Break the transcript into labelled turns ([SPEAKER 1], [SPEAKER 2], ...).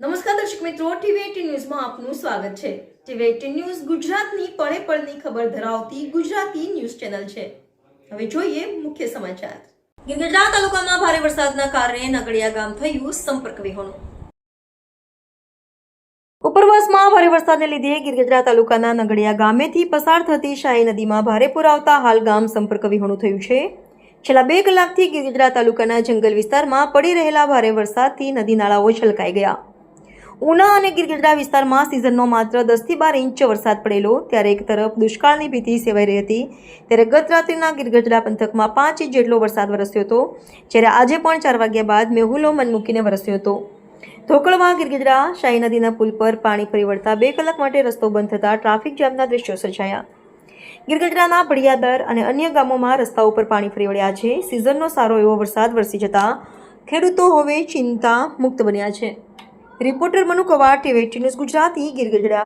[SPEAKER 1] નમસ્કાર દર્શક મિત્રો, ટીવી ન્યૂઝમાં આપનું સ્વાગત છે. ટીવી ન્યૂઝ ગુજરાતની પળે પળની ખબર ધરાવતી ગુજરાતી ન્યૂઝ ચેનલ છે. હવે જોઈએ મુખ્ય સમાચાર. ગિરગઢડા તાલુકામાં ભારે વરસાદના કારણે નગડિયા ગામ થયું સંપર્ક વિહોણું. ઉપરવાસમાં ભારે વરસાદને લીધે ગિરગઢડા તાલુકાના નગડિયા ગામેથી પસાર થતી શાહી નદીમાં ભારે પૂર આવતા હાલ ગામ સંપર્ક વિહોણું થયું છે. છેલ્લા બે કલાકથી ગિરગઢડા તાલુકાના જંગલ વિસ્તારમાં પડી રહેલા ભારે વરસાદથી નદી નાળાઓ છલકાઈ ગયા. ઉના અને ગિરગઢડા વિસ્તારમાં સિઝનનો માત્ર દસથી બાર ઇંચ વરસાદ પડેલો. ત્યારે એક તરફ દુષ્કાળની ભીતિ સેવાઈ રહી હતી. ત્યારે ગત રાત્રિના ગિરગઢડા પંથકમાં પાંચ ઇંચ જેટલો વરસાદ વરસ્યો હતો. જ્યારે આજે પણ ચાર વાગ્યા બાદ મેહુલો મન મૂકીને વરસ્યો હતો. ધોકળમાં ગિરગિજડા શાહી નદીના પુલ પર પાણી ફરી વળતા બે કલાક માટે રસ્તો બંધ થતાં ટ્રાફિક જામના દ્રશ્યો સર્જાયા. ગિરગઢડાના ભડિયાદર અને અન્ય ગામોમાં રસ્તા ઉપર પાણી ફરી વળ્યા છે. સિઝનનો સારો એવો વરસાદ વરસી જતા ખેડૂતો હવે ચિંતા મુક્ત બન્યા છે. Reporter Manu Kavad TV news Gujarati Girgadhada